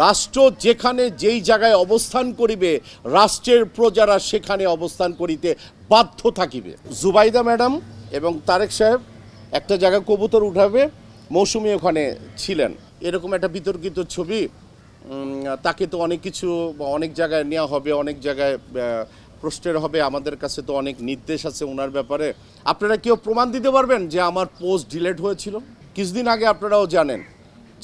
রাষ্ট্র যেখানে যেই জায়গায় অবস্থান করিবে, রাষ্ট্রের প্রজারা সেখানে অবস্থান করিতে বাধ্য থাকিবে। জুবাইদা ম্যাডাম এবং তারেক সাহেব একটা জায়গায় কবুতর উঠাবে, মৌসুমি ওখানে ছিলেন। এরকম একটা বিতর্কিত ছবি তাকে তো অনেক কিছু, অনেক জায়গায় নেওয়া হবে, অনেক জায়গায় প্রশ্নের হবে, আমাদের কাছে তো অনেক নির্দেশ আছে ওনার ব্যাপারে। আপনারা কেউ প্রমাণ দিতে পারবেন যে আমার পোস্ট ডিলেট হয়েছিল? কিছুদিন আগে আপনারাও জানেন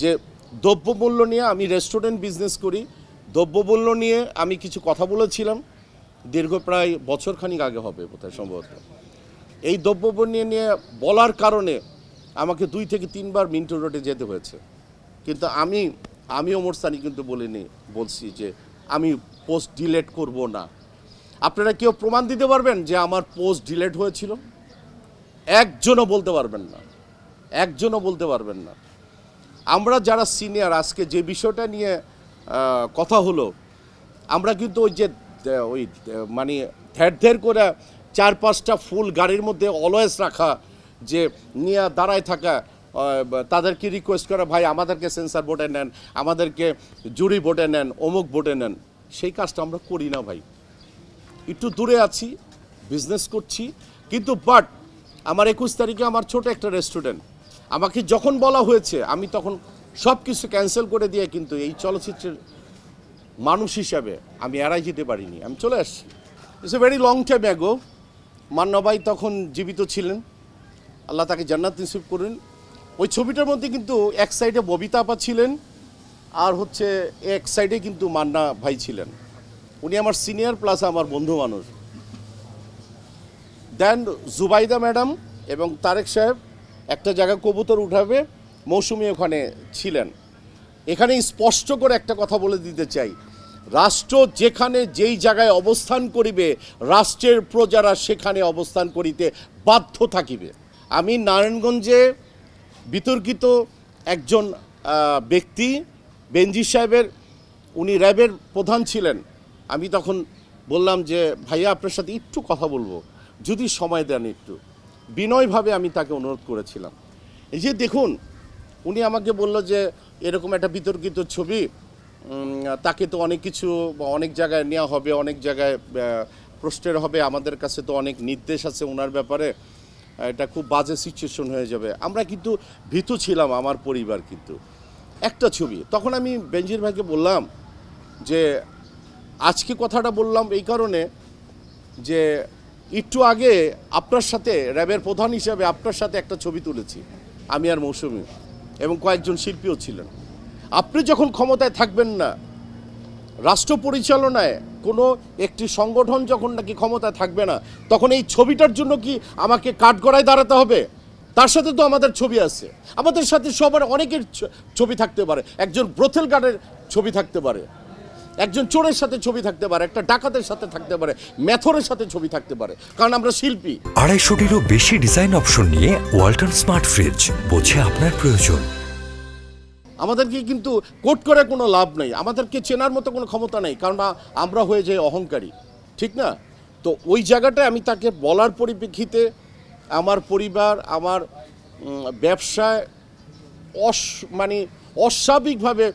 যে দ্রব্যমূল্য নিয়ে আমি রেস্টুরেন্ট বিজনেস করি। দ্রব্যমূল্য নিয়ে আমি কিছু কথা বলেছিলাম। দীর্ঘ প্রায় বছরখানিক আগে হবে বোধহয় সম্ভবত। এই দ্রব্যমূল্য নিয়ে নিয়ে বলার কারণে আমাকে দুই থেকে তিনবার মিন্টো রোডে যেতে হয়েছে। কিন্তু আমি আমি ওমর সানি কিন্তু বলিনি, বলছি যে আমি পোস্ট ডিলেট করব না। আপনারা কেউ প্রমাণ দিতে পারবেন যে আমার পোস্ট ডিলেট হয়েছিল? একজনও বলতে পারবেন না। একজনও বলতে পারবেন না। আমরা যারা সিনিয়র আজকে যে বিষয়টা নিয়ে কথা হলো, আমরা কিন্তু ওই যে ওই মানে ধের ধের করে চার পাঁচটা ফুল গাড়ির মধ্যে অলওয়েজ রাখা, যে নিয়ে দাঁড়ায় থাকা তাদেরকে রিকোয়েস্ট করা, ভাই, আমাদেরকে সেন্সার বোর্ডে নেন, আমাদেরকে জুরি বোর্ডে নেন, অমুক বোর্ডে নেন। সেই কাজটা আমরা করি না, ভাই। একটু দূরে আছি বিজনেস করছি, কিন্তু বাট আমার একুশ তারিখে আমার ছোট একটা রেস্টুরেন্ট আমাকে যখন বলা হয়েছে, আমি তখন সব কিছু ক্যান্সেল করে দিয়ে কিন্তু এই চলচ্চিত্রের মানুষ হিসাবে আমি এড়াই যেতে পারিনি। আমি চলে আসছি। It's a very long time ago Mannabai তখন জীবিত ছিলেন। আল্লাহ তাকে জান্নাত নসিব করুন। ওই ছবিটার মধ্যে কিন্তু এক সাইডে ববিতা আপা ছিলেন আর হচ্ছে এক সাইডে কিন্তু মান্না ভাই ছিলেন। উনি আমার সিনিয়র প্লাস আমার বন্ধু মানুষ। দেন জুবাইদা ম্যাডাম এবং তারেক সাহেব একটা জায়গায় কবুতর উঠাবে, মৌসুমি ওখানে ছিলেন। এখানে স্পষ্ট করে একটা কথা বলে দিতে চাই। রাষ্ট্র যেখানে যেই জায়গায় অবস্থান করিবে, রাষ্ট্রের প্রজারা সেখানে অবস্থান করিতে বাধ্য থাকিবে। আমি নারায়ণগঞ্জে বিতর্কিত একজন ব্যক্তি বেনজি সাহেবের, উনি র্যাবের প্রধান ছিলেন। আমি তখন বললাম যে, ভাইয়া, আপনার সাথে একটু কথা বলব। যদি সময় দেন একটু। বিনয়ভাবে আমি তাকে অনুরোধ করেছিলাম। এই যে দেখুন, উনি আমাকে বলল যে, এরকম একটা বিতর্কিত ছবি তাকে তো অনেক কিছু অনেক জায়গায় নেওয়া হবে, অনেক জায়গায় প্রশ্নের হবে, আমাদের কাছে তো অনেক নির্দেশ আছে ওনার ব্যাপারে, এটা খুব বাজে সিচুয়েশন হয়ে যাবে। আমরা কিন্তু ভীতু ছিলাম, আমার পরিবার কিন্তু। একটা ছবি, তখন আমি বেঞ্জির ভাইকে বললাম যে, আজকে কথাটা বললাম এই কারণে যে একটু আগে আপনার সাথে, র্যাবের প্রধান হিসাবে আপনার সাথে একটা ছবি তুলেছি আমি আর মৌসুমি, এবং কয়েকজন শিল্পীও ছিলেন। আপনি যখন ক্ষমতায় থাকবেন না, রাষ্ট্র পরিচালনায় কোনো একটি সংগঠন যখন নাকি ক্ষমতায় থাকবে না, তখন এই ছবিটার জন্য কি আমাকে কাঠগড়ায় দাঁড়াতে হবে? তার সাথে তো আমাদের ছবি আছে। আমাদের সাথে সবার অনেকের ছবি থাকতে পারে। একজন ব্রথেল গার্ডের ছবি থাকতে পারে। একজন চোরের সাথে ছবি থাকতে পারে একটা ডাকাতের সাথে থাকতে পারে মেথরের সাথে ছবি থাকতে পারে কারণ আমরা শিল্পী। আড়াইশোটিরও বেশি ডিজাইন অপশন নিয়ে ওয়ালটন স্মার্ট ফ্রিজ বোঝে আপনার প্রয়োজন। আমাদেরকে কিন্তু কোট করে কোনো লাভ নেই আমাদেরকে চেনার মতো কোনো ক্ষমতা নেই কারণ আমরা হয়ে যাই অহংকারী ঠিক না? তো ওই জায়গাটায় আমি তাকে বলার পরিপ্রেক্ষিতে আমার পরিবার আমার ব্যবসায় অস মানে অস্বাভাবিকভাবে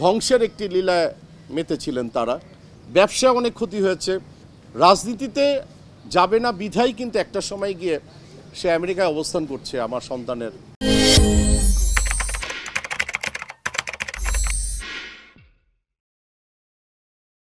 ধ্বংসের একটি লীলায় মেতেছিলেন তারা। ব্যবসায় অনেক ক্ষতি হয়েছে। রাজনীতিতে যাবে না বিধাই কিন্তু একটা সময় গিয়ে সে আমেরিকায় অবস্থান করছে আমার সন্তানের।